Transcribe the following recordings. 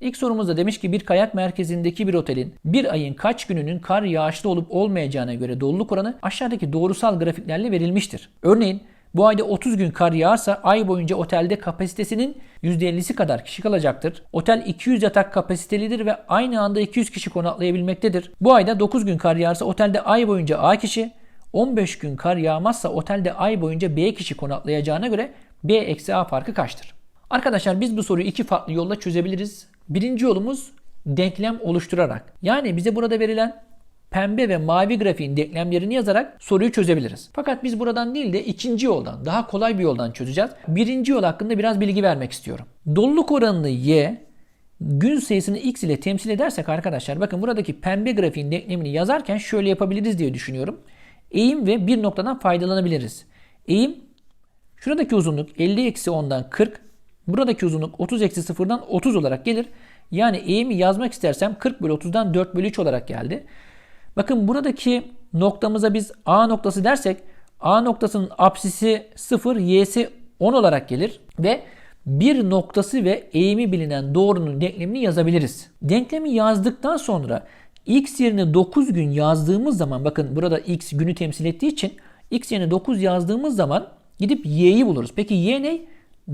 İlk sorumuzda demiş ki bir kayak merkezindeki bir otelin bir ayın kaç gününün kar yağışlı olup olmayacağına göre doluluk oranı aşağıdaki doğrusal grafiklerle verilmiştir. Örneğin bu ayda 30 gün kar yağarsa ay boyunca otelde kapasitesinin %50'si kadar kişi kalacaktır. Otel 200 yatak kapasitelidir ve aynı anda 200 kişi konaklayabilmektedir. Bu ayda 9 gün kar yağarsa otelde ay boyunca A kişi, 15 gün kar yağmazsa otelde ay boyunca B kişi konaklayacağına göre B eksi A farkı kaçtır? Arkadaşlar biz bu soruyu iki farklı yolla çözebiliriz. Birinci yolumuz denklem oluşturarak. Yani bize burada verilen pembe ve mavi grafiğin denklemlerini yazarak soruyu çözebiliriz. Fakat biz buradan değil de ikinci yoldan, daha kolay bir yoldan çözeceğiz. Birinci yol hakkında biraz bilgi vermek istiyorum. Doluluk oranını y, gün sayısını x ile temsil edersek arkadaşlar bakın buradaki pembe grafiğin denklemini yazarken şöyle yapabiliriz diye düşünüyorum. Eğim ve bir noktadan faydalanabiliriz. Eğim şuradaki uzunluk 50 eksi 10'dan 40, buradaki uzunluk 30 eksi 0'dan 30 olarak gelir. Yani eğimi yazmak istersem 40 bölü 30'dan 4 bölü 3 olarak geldi. Bakın buradaki noktamıza biz A noktası dersek A noktasının apsisi 0, y'si 10 olarak gelir ve bir noktası ve eğimi bilinen doğrunun denklemini yazabiliriz. Denklemi yazdıktan sonra x yerine 9 gün yazdığımız zaman bakın burada x günü temsil ettiği için x yerine 9 yazdığımız zaman gidip y'yi buluruz. Peki y ne?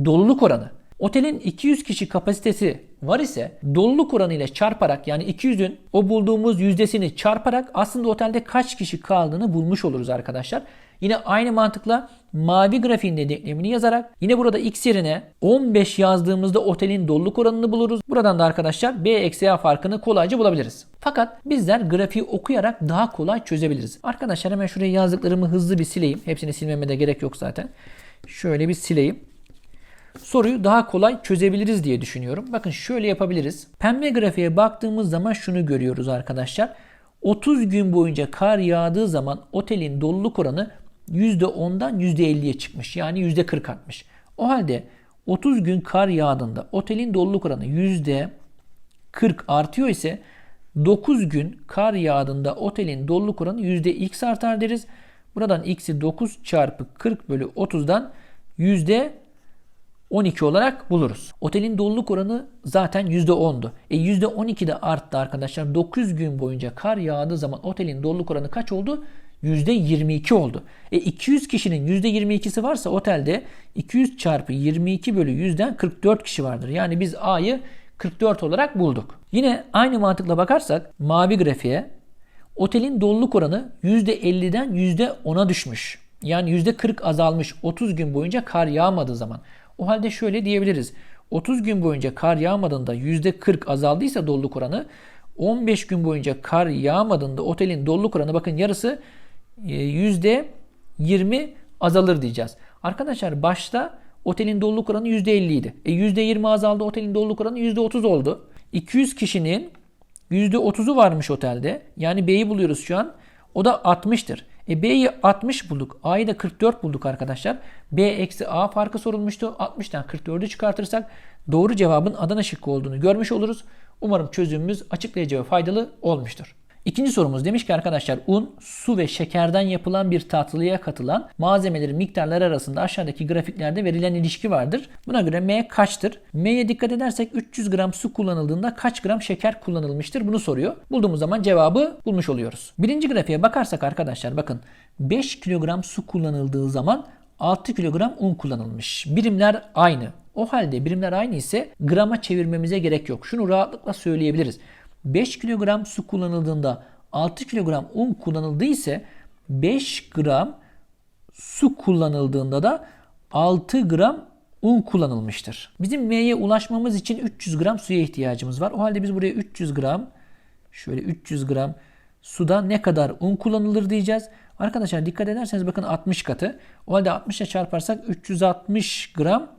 Doluluk oranı. Otelin 200 kişi kapasitesi var ise doluluk oranı ile çarparak yani 200'ün o bulduğumuz yüzdesini çarparak aslında otelde kaç kişi kaldığını bulmuş oluruz arkadaşlar. Yine aynı mantıkla mavi grafiğinde denklemini yazarak yine burada x yerine 15 yazdığımızda otelin doluluk oranını buluruz. Buradan da arkadaşlar b eksi a farkını kolayca bulabiliriz. Fakat bizler grafiği okuyarak daha kolay çözebiliriz. Arkadaşlar hemen şuraya yazdıklarımı hızlı bir sileyim. Hepsini silmeme de gerek yok zaten. Şöyle bir sileyim soruyu daha kolay çözebiliriz diye düşünüyorum. Bakın şöyle yapabiliriz. Pembe grafiğe baktığımız zaman şunu görüyoruz arkadaşlar. 30 gün boyunca kar yağdığı zaman otelin doluluk oranı %10'dan %50'ye çıkmış. Yani %40 artmış. O halde 30 gün kar yağdığında otelin doluluk oranı %40 artıyor ise 9 gün kar yağdığında otelin doluluk oranı %x artar deriz. Buradan x'i 9 çarpı 40 bölü 30'dan %40 12 olarak buluruz. Otelin doluluk oranı zaten %10'du. E %12 de arttı arkadaşlar. 9 gün boyunca kar yağdığı zaman otelin doluluk oranı kaç oldu? %22 oldu. E 200 kişinin %22'si varsa otelde 200 çarpı 22 bölü 100'den 44 kişi vardır. Yani biz A'yı 44 olarak bulduk. Yine aynı mantıkla bakarsak mavi grafiğe otelin doluluk oranı %50'den %10'a düşmüş. Yani %40 azalmış 30 gün boyunca kar yağmadığı zaman. O halde şöyle diyebiliriz. 30 gün boyunca kar yağmadığında %40 azaldıysa doluluk oranı 15 gün boyunca kar yağmadığında otelin doluluk oranı bakın yarısı %20 e, azalır diyeceğiz. Arkadaşlar başta otelin doluluk oranı %50 idi. E %20 azaldı otelin doluluk oranı %30 oldu. 200 kişinin %30'u varmış otelde. Yani B'yi buluyoruz şu an. O da 60'tır. E B'yi 60 bulduk. A'yı da 44 bulduk arkadaşlar. B eksi A farkı sorulmuştu. 60'tan 44'ü çıkartırsak doğru cevabın Adana şıkkı olduğunu görmüş oluruz. Umarım çözümümüz açıklayıcı ve faydalı olmuştur. İkinci sorumuz demiş ki arkadaşlar un, su ve şekerden yapılan bir tatlıya katılan malzemelerin miktarları arasında aşağıdaki grafiklerde verilen ilişki vardır. Buna göre M kaçtır? M'ye dikkat edersek 300 gram su kullanıldığında kaç gram şeker kullanılmıştır? Bunu soruyor. Bulduğumuz zaman cevabı bulmuş oluyoruz. Birinci grafiğe bakarsak arkadaşlar bakın 5 kilogram su kullanıldığı zaman 6 kilogram un kullanılmış. Birimler aynı. O halde birimler aynı ise grama çevirmemize gerek yok. Şunu rahatlıkla söyleyebiliriz. 5 kilogram su kullanıldığında 6 kilogram un kullanıldığı ise 5 gram su kullanıldığında da 6 gram un kullanılmıştır. Bizim M'ye ulaşmamız için 300 gram suya ihtiyacımız var. O halde biz buraya 300 gram şöyle 300 gram suda ne kadar un kullanılır diyeceğiz. Arkadaşlar dikkat ederseniz bakın 60 katı. O halde 60 ile çarparsak 360 gram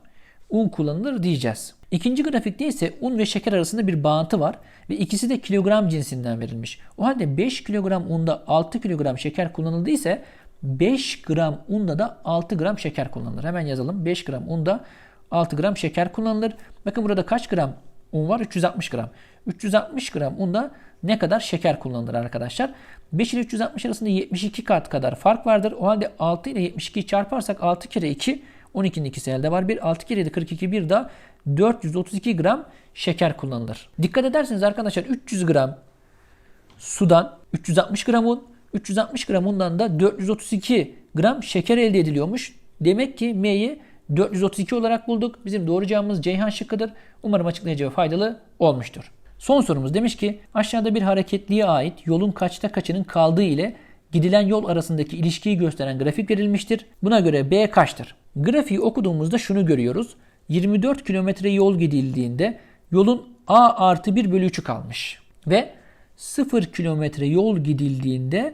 un kullanılır diyeceğiz. İkinci grafikte ise un ve şeker arasında bir bağıntı var ve ikisi de kilogram cinsinden verilmiş. O halde 5 kilogram unda 6 kilogram şeker kullanıldıysa 5 gram unda da 6 gram şeker kullanılır. Hemen yazalım. 5 gram unda 6 gram şeker kullanılır. Bakın burada kaç gram un var? 360 gram. 360 gram unda ne kadar şeker kullanılır arkadaşlar? 5 ile 360 arasında 72 kat kadar fark vardır. O halde 6 ile 72'yi çarparsak 6 kere 2 12'nin ikisi elde var. 1 6 kere 7 42 bir daha 432 gram şeker kullanılır. Dikkat ederseniz arkadaşlar 300 gram sudan 360 gram un, 360 gram undan da 432 gram şeker elde ediliyormuş. Demek ki M'yi 432 olarak bulduk. Bizim doğru cevabımız Ceyhan şıkkıdır. Umarım açıklayıcı ve faydalı olmuştur. Son sorumuz demiş ki aşağıda bir hareketliğe ait yolun kaçta kaçının kaldığı ile gidilen yol arasındaki ilişkiyi gösteren grafik verilmiştir. Buna göre B kaçtır? Grafiği okuduğumuzda şunu görüyoruz. 24 kilometre yol gidildiğinde yolun A artı 1 bölü 3'ü kalmış. Ve 0 kilometre yol gidildiğinde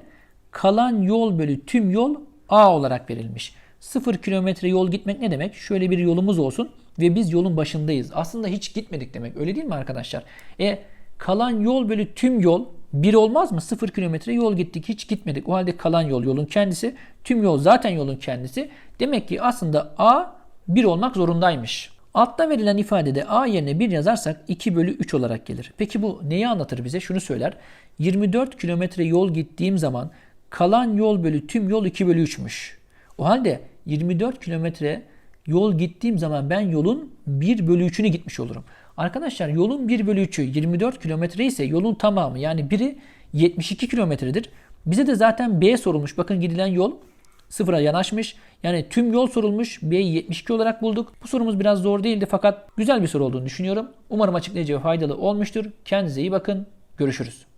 kalan yol bölü tüm yol A olarak verilmiş. 0 kilometre yol gitmek ne demek? Şöyle bir yolumuz olsun ve biz yolun başındayız. Aslında hiç gitmedik demek. Öyle değil mi arkadaşlar? E kalan yol bölü tüm yol 1 olmaz mı? 0 kilometre yol gittik hiç gitmedik. O halde kalan yol yolun kendisi. Tüm yol zaten yolun kendisi. Demek ki aslında A 1 olmak zorundaymış. Altta verilen ifadede A yerine 1 yazarsak 2 bölü 3 olarak gelir. Peki bu neyi anlatır bize? Şunu söyler. 24 kilometre yol gittiğim zaman kalan yol bölü tüm yol 2 bölü 3'müş. O halde 24 kilometre yol gittiğim zaman ben yolun 1 bölü 3'ünü gitmiş olurum. Arkadaşlar yolun 1 bölü 3'ü 24 kilometre ise yolun tamamı yani biri 72 kilometredir. Bize de zaten B sorulmuş. Bakın gidilen yol sıfıra yanaşmış. Yani tüm yol sorulmuş. B'yi 72 olarak bulduk. Bu sorumuz biraz zor değildi fakat güzel bir soru olduğunu düşünüyorum. Umarım açıklayıcı ve faydalı olmuştur. Kendinize iyi bakın. Görüşürüz.